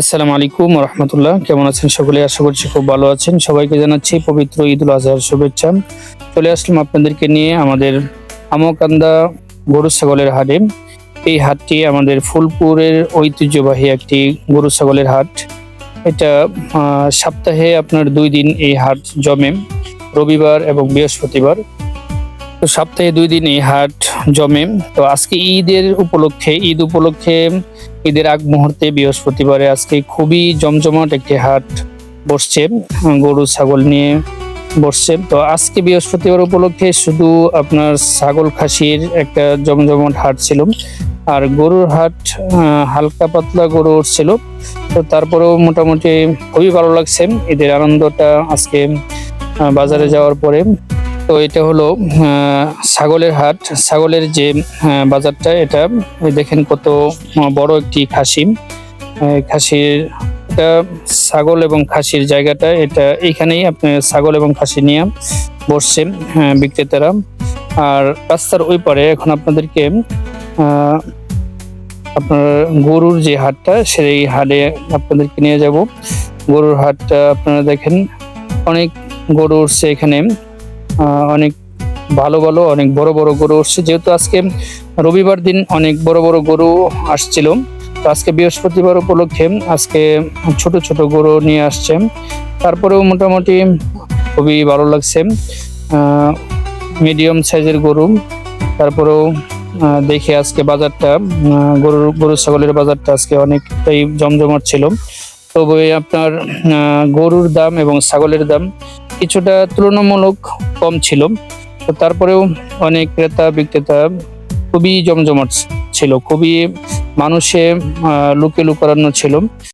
আসসালামু আলাইকুম রহমতুল্লাহ। কেমন আছেন সকলে? আশা করছি খুব ভালো আছেন। সবাইকে জানাচ্ছি পবিত্র ঈদ উল আজহার শুভেচ্ছা। চলে আসলাম আপনাদেরকে নিয়ে আমাদের আমকান্দা গরু ছাগলের হাটে। এই হাটটি আমাদের ফুলপুরের ঐতিহ্যবাহী একটি গরু ছাগলের হাট। এটা সপ্তাহে আপনার দুই দিন এই হাট জমে। রবিবার এবং বৃহস্পতিবার। তো সপ্তাহে দুই দিন এই হাট জমে। তো আজকে ঈদের উপলক্ষে, ঈদ উপলক্ষে, ঈদের আগ মুহূর্তে বৃহস্পতিবারে আজকে খুবই জমজমাট একটি হাট বসছে, গরু, ছাগল নিয়ে বসছে। তো আজকে বৃহস্পতিবার উপলক্ষে শুধু আপনার ছাগল খাসির একটা জমজমাট হাট ছিল, আর গরুর হাট হালকা পাতলা গরু ছিল তো তারপরেও মোটামুটি খুবই ভালো লাগছে, ঈদের আনন্দটা আজকে বাজারে যাওয়ার পরে। তো এটা হলো ছাগলের হাট। ছাগলের যে বাজারটা, এটা দেখেন কত বড় একটি খাসি। খাসির ছাগল এবং খাসির জায়গাটা, এটা এইখানেই আপনি ছাগল এবং খাসি নিয়ে বসছে বিক্রেতারা। আর রাস্তার ওই পারে এখন আপনাদেরকে আপনার গরুর যে হাটটা, সেই হাটে আপনাদেরকে নিয়ে যাব। গরুর হাটটা আপনারা দেখেন, অনেক গরু উঠছে এখানে। অনেক ভালো ভালো অনেক বড় বড় গরু উঠছে। যেহেতু আজকে রবিবার দিন অনেক বড় বড় গরু আসছিল, তো আজকে বৃহস্পতিবার উপলক্ষে আজকে ছোট ছোট গরু নিয়ে আসছে। তারপরেও মোটামুটি খুবই ভালো লাগছে। মিডিয়াম সাইজের গরু। তারপরেও দেখে আজকে বাজারটা গরুর, গরু, ছাগলের বাজারটা আজকে অনেকটাই জমজমাট ছিল। তবে আপনার গরুর দাম এবং ছাগলের দাম কিছুটা তুলনামূলক কম ছিল। তো তারপরেও অনেক ক্রেতা, বিক্রেতা খুবই জমজমাট ছিল, খুবই মানুষে লুকে লুকানো ছিল।